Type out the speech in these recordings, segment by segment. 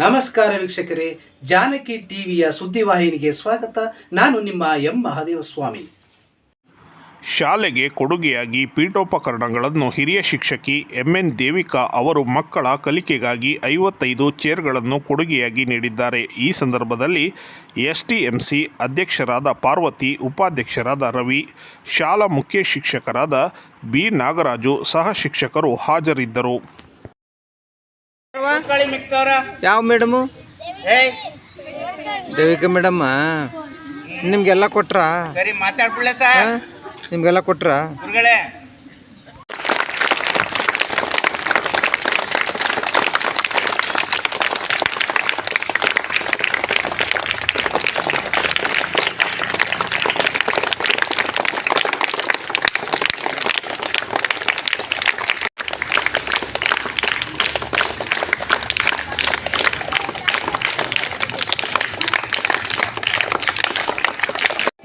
ನಮಸ್ಕಾರ ವೀಕ್ಷಕರೇ, ಜಾನಕಿ ಟಿವಿಯ ಸುದ್ದಿವಾಹಿನಿಗೆ ಸ್ವಾಗತ. ನಾನು ನಿಮ್ಮ ಎಂ. ಮಹಾದೇವ ಸ್ವಾಮಿ ಶಾಲೆಗೆ ಕೊಡುಗೆಯಾಗಿ ಪೀಠೋಪಕರಣಗಳನ್ನು ಹಿರಿಯ ಶಿಕ್ಷಕಿ ಎಂಎನ್ ದೇವಿಕಾ ಅವರು ಮಕ್ಕಳ ಕಲಿಕೆಗಾಗಿ ಐವತ್ತೈದು ಚೇರ್ಗಳನ್ನು ಕೊಡುಗೆಯಾಗಿ ನೀಡಿದ್ದಾರೆ. ಈ ಸಂದರ್ಭದಲ್ಲಿ ಎಸ್ಟಿಎಂಸಿ ಅಧ್ಯಕ್ಷರಾದ ಪಾರ್ವತಿ, ಉಪಾಧ್ಯಕ್ಷರಾದ ರವಿ, ಶಾಲಾ ಮುಖ್ಯ ಶಿಕ್ಷಕರಾದ ಬಿ. ನಾಗರಾಜು ಸಹ ಶಿಕ್ಷಕರು ಹಾಜರಿದ್ದರು. ಯಾವ ಮೇಡಮ್? ದೇವಿಕ ಮೇಡಮ್ಮ ನಿಮ್ಗೆಲ್ಲ ಕೊಟ್ರಾ? ನಿಮ್ಗೆಲ್ಲ ಕೊಟ್ರಾ?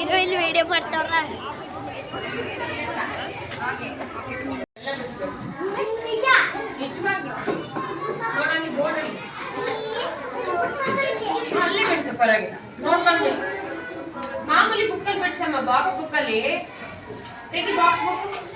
ಇರೋ ಇಲ್ಲಿ ವಿಡಿಯೋ ಮಾಡ್ತಾವ್ರ? ಮಾಮೂಲಿ ಬುಕ್ಕಲ್ಲಿ ಬಿಡ್ಸಮ್ಮ ಬಾಕ್ಸ್ ಬುಕ್ಕಲ್ಲಿ ತೆಗಿ ಬಾಕ್ಸ್ ಬುಕ್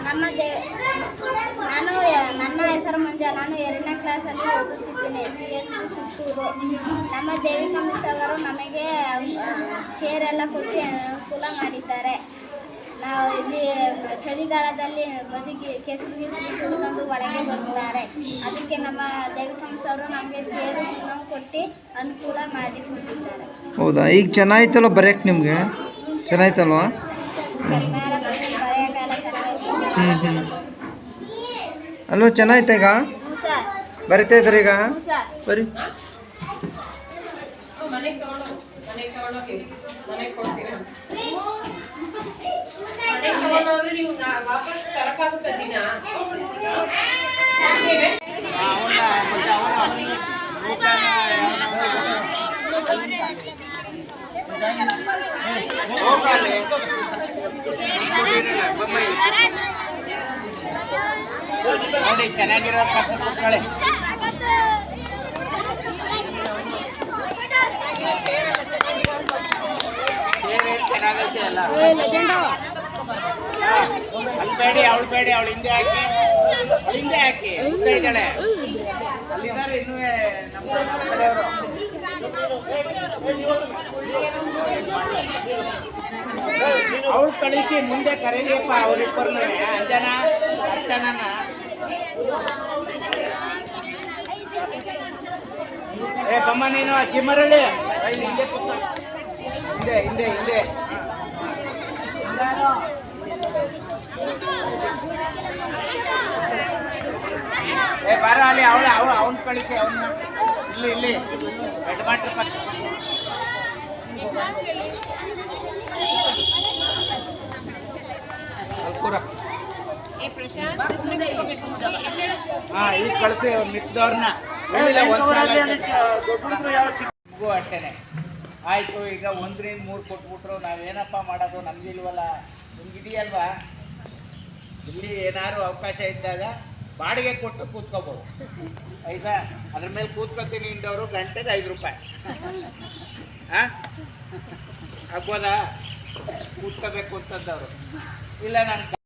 ಮಂಜ ನಾನು ಎರಡನೇ ಕ್ಲಾಸಲ್ಲಿ ಓದುತ್ತಿದ್ದೇನೆ ಸಿ ಎಸ್ ಸುತ್ತೂರು ನಮ್ಮ ದೇವಿ ಮಿಸ್ ಅವರು ನಮಗೆ ಚೇರ್ ಎಲ್ಲ ಕೊಟ್ಟು ಅನುಕೂಲ ಮಾಡಿದ್ದಾರೆ. ನಾವು ಇಲ್ಲಿ ಚಳಿಗಾಲದಲ್ಲಿ ಬದುಕಿ ಕೆಸರು ಗಿಸರು ಕುಡ್ಕೊಂಡು ಒಳಗೆ ಬರ್ತಾರೆ. ಅದಕ್ಕೆ ನಮ್ಮ ದೇವಿ ಮಿಸ್ ಅವರು ನಮಗೆ ಚೇರ್ ಕೊಟ್ಟು ಅನುಕೂಲ ಮಾಡಿಕೊಟ್ಟಿದ್ದಾರೆ ಹೌದಾ? ಈಗ ಚೆನ್ನಾಯ್ತಲ್ಲ ಬರೆಯಕ್ಕೆ ನಿಮಗೆ? ಚೆನ್ನಾಯ್ತಲ್ವಾ? ಹ್ಞೂ ಹ್ಞೂ ಅಲ್ವಾ ಚೆನ್ನಾಯ್ತಾ ಈಗ? ಹ್ಞೂ ಸರ್ ಬರಿತಾ ಇದ್ದಾರೆ ಈಗ? ಹ್ಞೂ ಸರ್ ಬರಿ ಮನೆಗೆ ನೋಡಿ, ಚೆನ್ನಾಗಿರೋ ಪಕ್ಕ ಕೂತ್ಕೊಳ್ಳಿ ಚೆನ್ನಾಗೈತೆ ಎಲ್ಲ? ಅಲ್ಲಿ ಬೇಡಿ, ಅವಳು ಬೇಡಿ, ಅವಳು ಹಿಂದೆ ಹಾಕಿ. ಹಿಂದೆ ಹಾಕಿ, ಹಿಂದೆ ಇದ್ದಾಳೆ. ಅಲ್ಲಿದ್ದಾರೆ ಇನ್ನೂ ನಮ್ಮ ಕಡೆಯವರು ಅವಳು ಕಳಿಸಿ, ಮುಂದೆ ಕರೀಲಿಯಪ್ಪ, ಅವರಿಬ್ಬರನ್ನ, ಅಂಜನಾ, ಅರ್ಚನನ. ಏ ಬಮ್ಮ ನೀನು ಇಲ್ಲಿ, ಹಿಂದೆ ಹಿಂದೆ ಹಿಂದೆ ಹಿಂದೆ. ಏ, ಬಾರ, ಅಲ್ಲಿ ಅವಳ, ಅವ, ಅವನ್ ಕಳಿಸಿ, ಅವನ್ನ. ಇಲ್ಲಿ ಇಲ್ಲಿ. ಬೆಡ್ ಮಾಡ್ರಿ ಪಕ್ಕ ಕೂರ. ಹಾ ಈಗ ಕಳಿಸಿ. ಮಿಕ್ದವ್ರನ್ನ ಅಷ್ಟೇನೆ ಆಯ್ತು ಈಗ ಒಂದ್ರಿಂದ ಮೂರು ಕೊಟ್ಬಿಟ್ರು. ನಾವೇನಪ್ಪ ಮಾಡೋದು? ನಮ್ಗಿಲ್ವಲ್ಲ ನಿಮ್ಗಿದೆಯಲ್ವಾ ಇಲ್ಲಿ ಏನಾದ್ರು ಅವಕಾಶ ಇದ್ದಾಗ ಬಾಡಿಗೆ ಕೊಟ್ಟು ಕೂತ್ಕೋಬೋದು. ಆಯ್ತಾ? ಅದ್ರ ಮೇಲೆ ಕೂತ್ಕೋತೀನಿ ಇಂದವರು ಗಂಟೆಗೆ ಐದು ರೂಪಾಯಿ. ಹಾಂ ಆಗ್ಬೋದಾ? ಕೂತ್ಕೋಬೇಕು ಅಂತಂದವರು. ಇಲ್ಲ ನಾನು